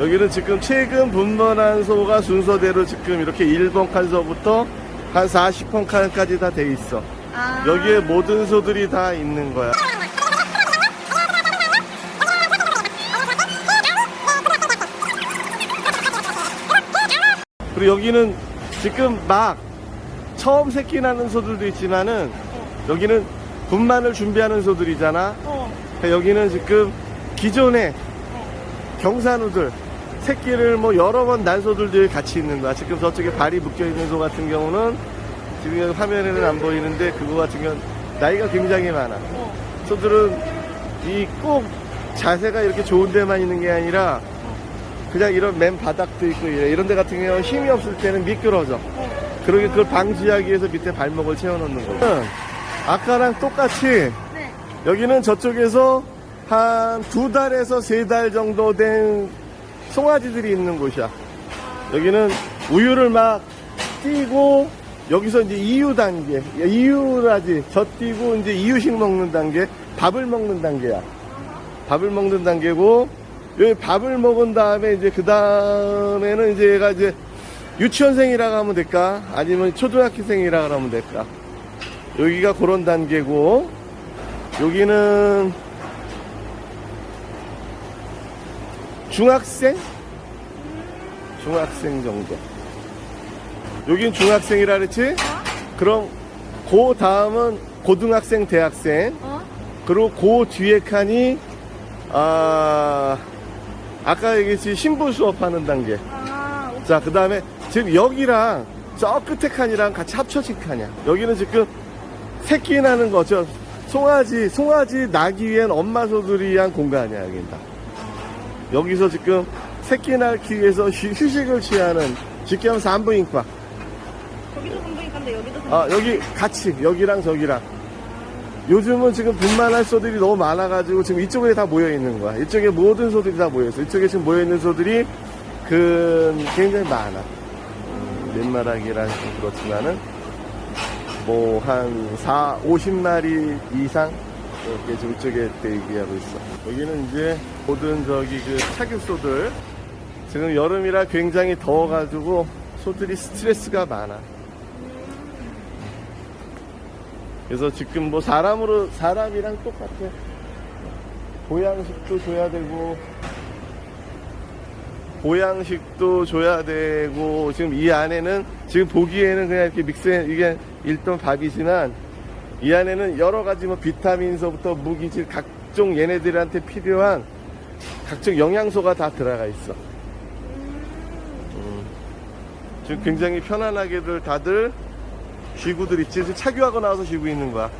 여기는 지금 최근 분번한 소가 순서대로 지금 이렇게 1번 칸서부터 한 40번 칸까지 다 돼 있어. 아. 여기에 모든 소들이 다 있는 거야. 그리고 여기는 지금 막 처음 새끼 나는 소들도 있지만은 여기는 분만을 준비하는 소들이잖아. 어. 그러니까 여기는 지금 기존에 경산우들 새끼를 뭐 여러 번 난 소들들이 같이 있는 거야. 지금 저쪽에 발이 묶여 있는 소 같은 경우는 지금 화면에는 안 보이는데 그거 같은 경우는 나이가 굉장히 많아. 어. 소들은 이 꼭 자세가 이렇게 좋은 데만 있는 게 아니라 그냥 이런 맨 바닥도 있고 이래. 이런 데 같은 경우는 힘이 없을 때는 미끄러져. 그러게 그걸 방지하기 위해서 밑에 발목을 채워놓는 거고. 아까랑 똑같이 네. 여기는 저쪽에서 한 두 달에서 세 달 정도 된 송아지들이 있는 곳이야. 여기는 우유를 막 띄고 여기서 이제 이유 단계, 이유라지 젖띄고 이제 이유식 먹는 단계, 밥을 먹는 단계야. 밥을 먹는 단계고 여기 밥을 먹은 다음에 이제 그 다음에는 이제 얘가 이제 유치원생이라고 하면 될까? 아니면 초등학생이라고 하면 될까? 여기가 그런 단계고 여기는 중학생? 중학생 정도. 여긴 중학생이라 그랬지? 그럼 그 다음은 고등학생, 대학생. 어? 그리고 그 뒤에 칸이 아 아까 얘기했지 신부 수업하는 단계. 아. 자, 그 다음에 지금 여기랑 저 끝에 칸이랑 같이 합쳐진 칸이야. 여기는 지금 새끼 나는 거죠. 송아지, 송아지 나기 위한 엄마 소들이 위한 공간이야, 여긴 다. 여기서 지금 새끼 낳기 위해서 휴- 휴식을 취하는 쉽게 하면 산부인과. 저기도 산부인과인데 여기도 산부인과. 아, 여기 같이, 여기랑 저기랑. 요즘은 지금 분만할 소들이 너무 많아가지고 지금 이쪽에 다 모여 있는 거야. 이쪽에 모든 소들이 다 모여 있어. 이쪽에 지금 모여 있는 소들이 그 굉장히 많아. 음, 몇 마락이라 좀 그렇지만은 뭐 한 4, 50마리 이상 이렇게 지금 이쪽에 대기하고 있어. 여기는 이제 모든 저기 그 착육소들 지금 여름이라 굉장히 더워가지고 소들이 스트레스가 많아. 그래서 지금 뭐 사람으로 사람이랑 똑같아. 보양식도 줘야 되고 보양식도 줘야 되고 지금 이 안에는 지금 보기에는 그냥 이렇게 믹스해 이게 일단 밥이지만 이 안에는 여러 가지 뭐 비타민서부터 무기질 각종 얘네들한테 필요한 각종 영양소가 다 들어가 있어. 음. 지금 굉장히 편안하게들 다들 쉬고들 있지. 착유하고 나와서 쉬고 있는 거야.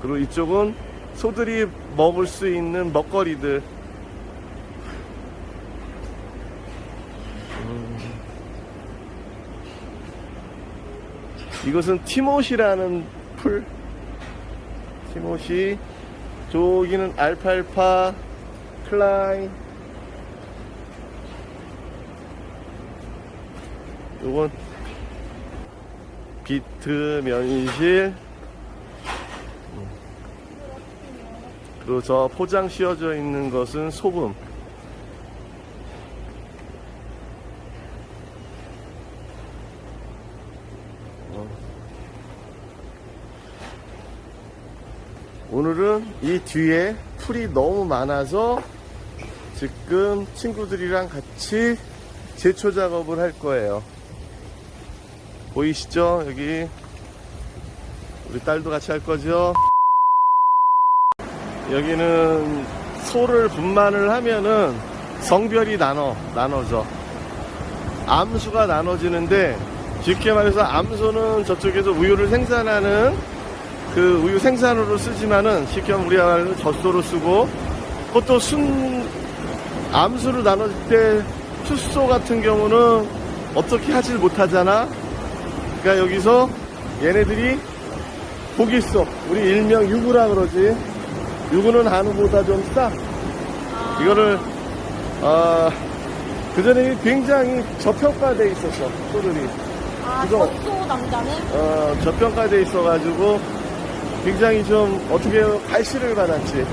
그리고 이쪽은 소들이 먹을 수 있는 먹거리들. 음. 이것은 티모시라는 풀. 티모시. 저기는 알팔파, 클라인. 요건 비트 면실 그리고 저 포장 씌워져 있는 것은 소금 어. 오늘은 이 뒤에 풀이 너무 많아서 지금 친구들이랑 같이 제초 작업을 할 거예요. 보이시죠? 여기 우리 딸도 같이 할 거죠? 여기는 소를 분만을 하면은 성별이 나눠 나눠져 암수가 나눠지는데 쉽게 말해서 암소는 저쪽에서 우유를 생산하는 그 우유 생산으로 쓰지만은 쉽게 하면 우리가 말하는 젖소로 쓰고 그것도 순 암수로 나눠질 때 투소 같은 경우는 어떻게 하질 못하잖아. 그러니까 여기서 얘네들이 고기 속 우리 일명 유구라 그러지. 유구는 한우보다 좀 싸. 이거를 아 그전에 굉장히 저평가돼 있었어 소들이 아, 젖소 남자는? 어, 저평가돼 있어가지고 굉장히 좀 어떻게 갈시를 받았지.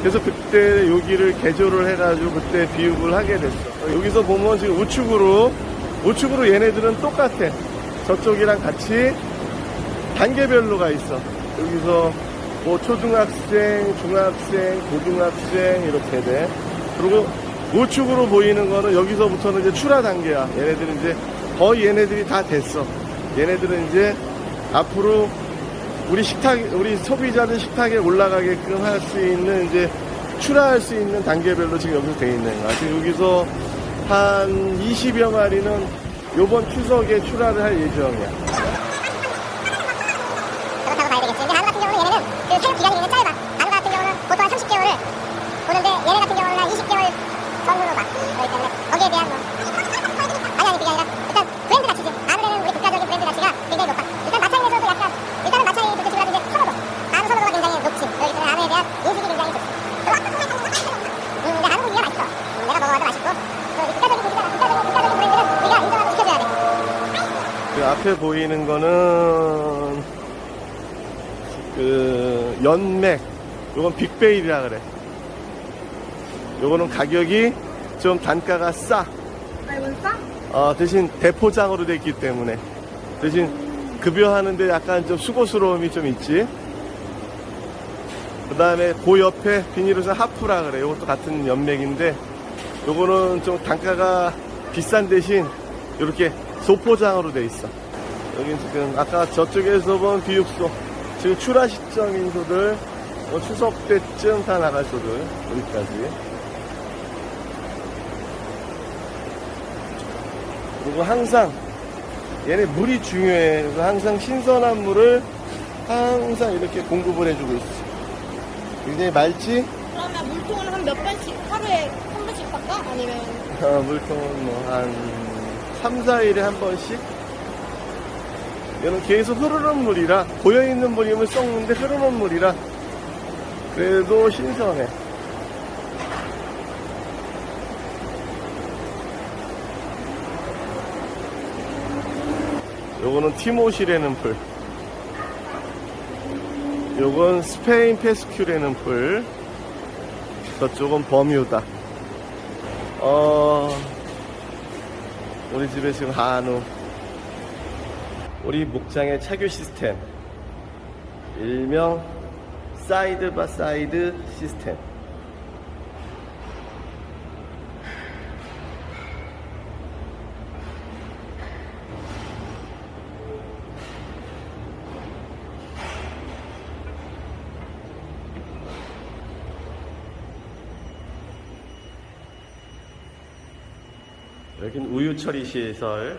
그래서 그때 여기를 개조를 해가지고 그때 비육을 하게 됐어. 여기서 보면 지금 우측으로 우측으로 얘네들은 똑같아. 저쪽이랑 같이 단계별로 가 있어. 여기서 뭐 초등학생, 중학생, 고등학생 이렇게 돼. 그리고 우측으로 보이는 거는 여기서부터는 이제 출하 단계야. 얘네들은 이제 거의 얘네들이 다 됐어. 얘네들은 이제 앞으로 우리 식탁, 우리 소비자들 식탁에 올라가게끔 할 수 있는 이제 출하할 수 있는 단계별로 지금 여기서 돼 있는 거야. 지금 여기서 한 20여 마리는 요번 추석에 출하를 할 예정이야. 그렇다고 봐야 되겠지. 근데 한우 같은 경우는 얘네는 그 사육 기간이 굉장히 짧아. 한우 같은 경우는 보통 한 30개월을 보는데 얘네 같은 경우는 한 20개월 전후로 봐. 그렇기 때문에 거기에 대한 뭐 아니 아니 그게 아니라 일단 브랜드 가치지. 한우에는 우리 국가적인 브랜드 가치가 굉장히 높아. 일단 마차인에서도 약간 일단은 마차인 그 집이라도 이제 선호도 한우 선호도가 굉장히 높지. 그렇기 때문에 한우에 대한 인식이 굉장히 좋지. 음, 근데 한우 고기가 맛있어. 음, 내가 먹어봐도 맛있고. 그 국가적인 고기가 국가적인 국가적인 브랜드는 우리가 인정하고 지켜줘야 돼. 그 앞에 보이는 거는 그 연맥 요건 빅베일이라 그래. 요거는 가격이 좀 단가가 싸. 아, 이건 싸? 어, 대신 대포장으로 돼 있기 때문에. 대신 급여하는데 약간 좀 수고스러움이 좀 있지. 그 다음에 그 옆에 비닐에서 하프라 그래. 요것도 같은 연맥인데 요거는 좀 단가가 비싼 대신 이렇게 소포장으로 돼 있어 여긴 지금 아까 저쪽에서 본 비육소 지금 출하 시점 인 소들 뭐 추석 때쯤 다 나갈 소들 여기까지 그리고 항상 얘네 물이 중요해 그래서 항상 신선한 물을 항상 이렇게 공급을 해주고 있어 굉장히 맑지? 그러면 물통은 한 몇 번씩, 하루에 한 번씩 바꿔? 아니면? 어, 물통은 뭐 한 3, 4일에 한 번씩? 얘는 계속 흐르는 물이라, 고여있는 물이면 썩는데 흐르는 물이라, 그래도 신선해. 요거는 티모시라는 풀. 요건 스페인 페스큐라는 풀. 저쪽은 버뮤다. 어, 우리 집에 지금 한우. 우리 목장의 차교 시스템. 일명 사이드 바 사이드 시스템. 여긴 우유 처리 시설.